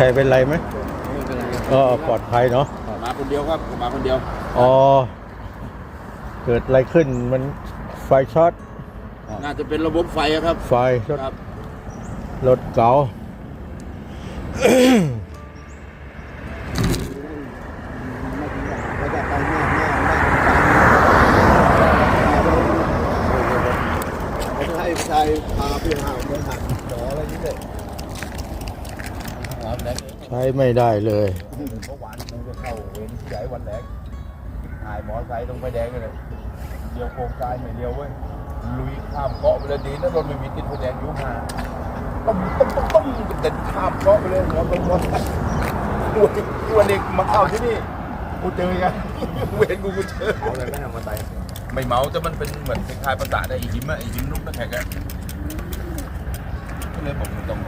รเป็นไรไหมไม่เป็นไรครับก็ปลอดภัยเนาะมาคนเดียวครับมาคนเดียวอ๋อเกิดอะไรขึ้นมันไฟช็อตน่าจะเป็นระบบไฟอะครับไฟรถครับรถเก๋าไม่ได้ไปแม่แม่แม่ให้ชายพาเพื่อนหาเพื่อนหาขออะไรนี่เลยครับแล้ว ใช้ไม่ได้เลยเมื่อวานกูจะเข้าเวรใหญ่วันแรกหายหมอไซค์ตรงไฟแดงเลยเดียวโครงการไม่เดียวเว้ยลุยข้ามเกาะไปเลยดีนะรถไม่มีติดไฟแดงยู่มาต้มต้มต้มต้มเด็ดข้ามเกาะไปเลยหัวตรงหัวตัวตัวเด็กมาเข้าที่นี่กูเจอไงเวรกูกูเจอเอาอะไรไม่ทำมาไตไม่เมาแต่มันเป็นเหมือนคล้ายๆประสาทไอ้ยิ้มอะอ้ยิ้มลูกตะแคกอะก็เลยบอกมึงต้อง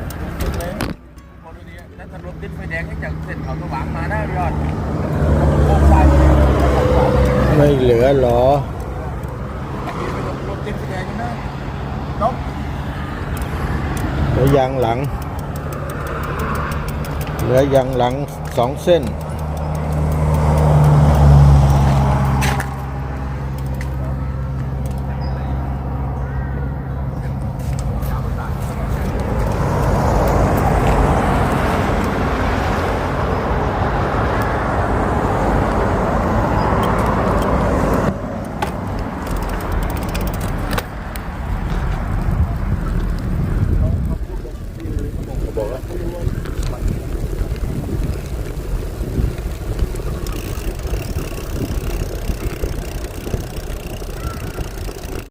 ลุกลุกเลยพอดูดีแล้วถ้ารถติดไฟแดงให้จากเส้นเขาสว่างมาหน้ายอดโค้งซ้ายไม่เหลือหรอรถติดไฟแดงนะจบเหลือยางหลัง เหลือยางหลังสองเส้น boga.